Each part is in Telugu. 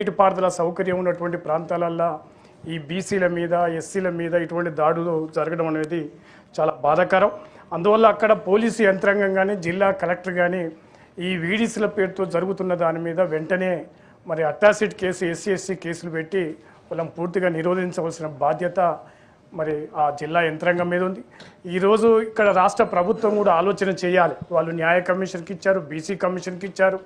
నీటిపారుదల సౌకర్యం ఉన్నటువంటి ప్రాంతాలల్లో ఈ బీసీల మీద ఎస్సీల మీద ఇటువంటి దాడులు జరగడం అనేది చాలా బాధాకరం. అందువల్ల అక్కడ పోలీసు యంత్రాంగం కానీ జిల్లా కలెక్టర్ కానీ ఈ వీడీసీల పేరుతో జరుగుతున్న దాని మీద వెంటనే మరి అట్టాసిడ్ కేసు ఎస్సీ ఎస్సీ కేసులు పెట్టి వాళ్ళని పూర్తిగా నిరోధించవలసిన బాధ్యత మరి ఆ జిల్లా యంత్రాంగం మీద ఉంది. ఈరోజు ఇక్కడ రాష్ట్ర ప్రభుత్వం కూడా ఆలోచన చేయాలి. వాళ్ళు న్యాయ కమిషన్కి ఇచ్చారు బీసీ కమిషన్కి ఇచ్చారు.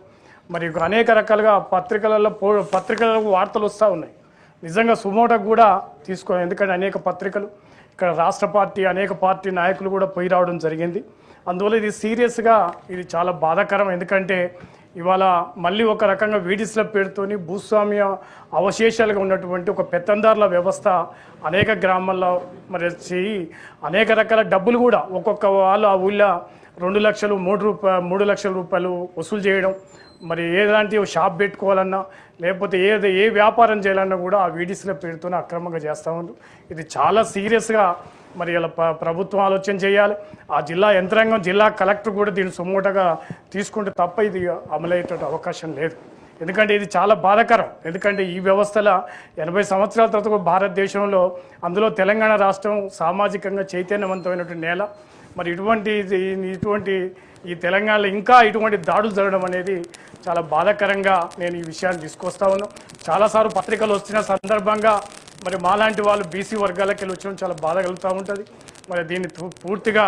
మరి అనేక రకాలుగా పత్రికలలో పో పత్రికలకు వార్తలు వస్తూ ఉన్నాయి. నిజంగా సుమోట కూడా తీసుకో ఎందుకంటే అనేక పత్రికలు ఇక్కడ రాష్ట్ర పార్టీ అనేక పార్టీ నాయకులు కూడా పోయి రావడం జరిగింది. అందువల్ల ఇది సీరియస్గా ఇది చాలా బాధాకరం. ఎందుకంటే ఇవాళ మళ్ళీ ఒక రకంగా వీడిస్ల పేరుతోని భూస్వామ్య అవశేషాలుగా ఉన్నటువంటి ఒక పెత్తందారుల వ్యవస్థ అనేక గ్రామాల్లో మరి చేయి అనేక రకాల డబ్బులు కూడా ఒక్కొక్క వాళ్ళు ఆ ఊళ్ళో రెండు లక్షలు మూడు రూపా మూడు లక్షల రూపాయలు వసూలు చేయడం మరి ఏలాంటి షాప్ పెట్టుకోవాలన్నా లేకపోతే ఏది ఏ వ్యాపారం చేయాలన్నా కూడా ఆ వీడిస్ల పేరుతోనే అక్రమంగా చేస్తూ ఉన్నారు ఇది చాలా సీరియస్గా మరి ఇలా ప్రభుత్వం ఆలోచన చేయాలి. ఆ జిల్లా యంత్రాంగం జిల్లా కలెక్టర్ కూడా దీన్ని సుమోటగా తీసుకుంటే తప్ప ఇది అమలయ్యేట అవకాశం లేదు. ఎందుకంటే ఇది చాలా బాధాకరం. ఎందుకంటే ఈ వ్యవస్థల ఎనభై సంవత్సరాల తర్వాత భారతదేశంలో అందులో తెలంగాణ రాష్ట్రం సామాజికంగా చైతన్యవంతమైనటువంటి నేల. మరి ఇటువంటి ఇది- ఇటువంటి ఈ తెలంగాణలో ఇంకా ఇటువంటి దాడులు జరగడం అనేది చాలా బాధాకరంగా నేను ఈ విషయాన్ని తీసుకొస్తా ఉన్నాను చాలాసార్లు పత్రికలు వచ్చిన సందర్భంగా మరి మాలాంటి వాళ్ళు బీసీ వర్గాలకి వెళ్ళి వచ్చిన చాలా బాధ కలుగుతూ ఉంటుంది. మరి దీన్ని పూర్తిగా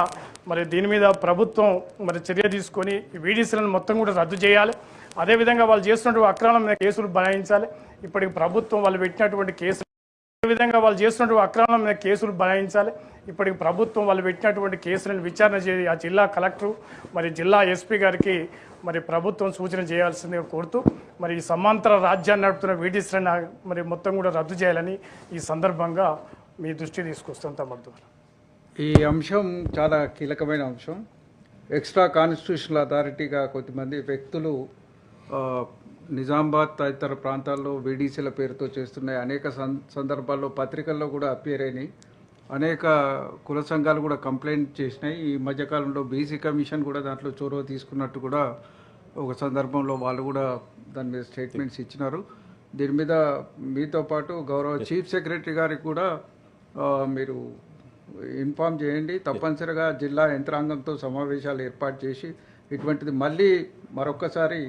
మరి దీని మీద ప్రభుత్వం మరి చర్య తీసుకొని ఈ వీడీసీలను మొత్తం కూడా రద్దు చేయాలి. అదేవిధంగా వాళ్ళు చేస్తున్నటువంటి అక్రమాల మీద కేసులు బనాయించాలి. ఇప్పటికి ప్రభుత్వం వాళ్ళు పెట్టినటువంటి కేసులు విధంగా వాళ్ళు చేస్తున్నటువంటి అక్రమం మీద కేసులు బలాయించాలి ఇప్పటికి ప్రభుత్వం వాళ్ళు పెట్టినటువంటి కేసులను విచారణ చేసి ఆ జిల్లా కలెక్టర్ మరి జిల్లా ఎస్పీ గారికి మరి ప్రభుత్వం సూచన చేయాల్సిందిగా కోరుతూ మరి ఈ సమాంతర రాజ్యాన్ని నడుపుతున్న వీటీసీలను మరి మొత్తం కూడా రద్దు చేయాలని ఈ సందర్భంగా మీ దృష్టి తీసుకొస్తాం తమద్దు ఈ అంశం చాలా కీలకమైన అంశం. ఎక్స్ట్రా కాన్స్టిట్యూషనల్ అథారిటీగా కొద్దిమంది వ్యక్తులు నిజామాబాద్ తదితర ప్రాంతాల్లో వీడీసీల పేరుతో చేస్తున్నాయి అనేక సందర్భాల్లో పత్రికల్లో కూడా అపియర్ అయినాయి. అనేక కుల సంఘాలు కూడా కంప్లైంట్ చేసినాయి. ఈ మధ్యకాలంలో బీసీ కమిషన్ కూడా దాంట్లో చొరవ తీసుకున్నట్టు కూడా ఒక సందర్భంలో వాళ్ళు కూడా దాని మీద స్టేట్మెంట్స్ ఇచ్చినారు. దీని మీద మీతో పాటు గౌరవ చీఫ్ సెక్రటరీ గారికి కూడా మీరు ఇన్ఫామ్ చేయండి. తప్పనిసరిగా జిల్లా యంత్రాంగంతో సమావేశాలు ఏర్పాటు చేసి ఇటువంటిది మళ్ళీ మరొకసారి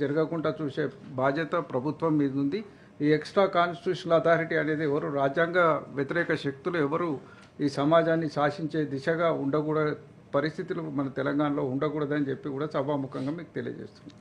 జరగకుండా చూసే బాధ్యత ప్రభుత్వం మీద ఉంది. ఈ ఎక్స్ట్రా కాన్స్టిట్యూషనల్ అథారిటీ అనేది ఎవరు రాజ్యాంగ వ్యతిరేక శక్తులు ఎవరు ఈ సమాజాన్ని శాసించే దిశగా ఉండకూడదు పరిస్థితులు మన తెలంగాణలో ఉండకూడదని చెప్పి కూడా సభాముఖంగా మీకు తెలియజేస్తున్నాం.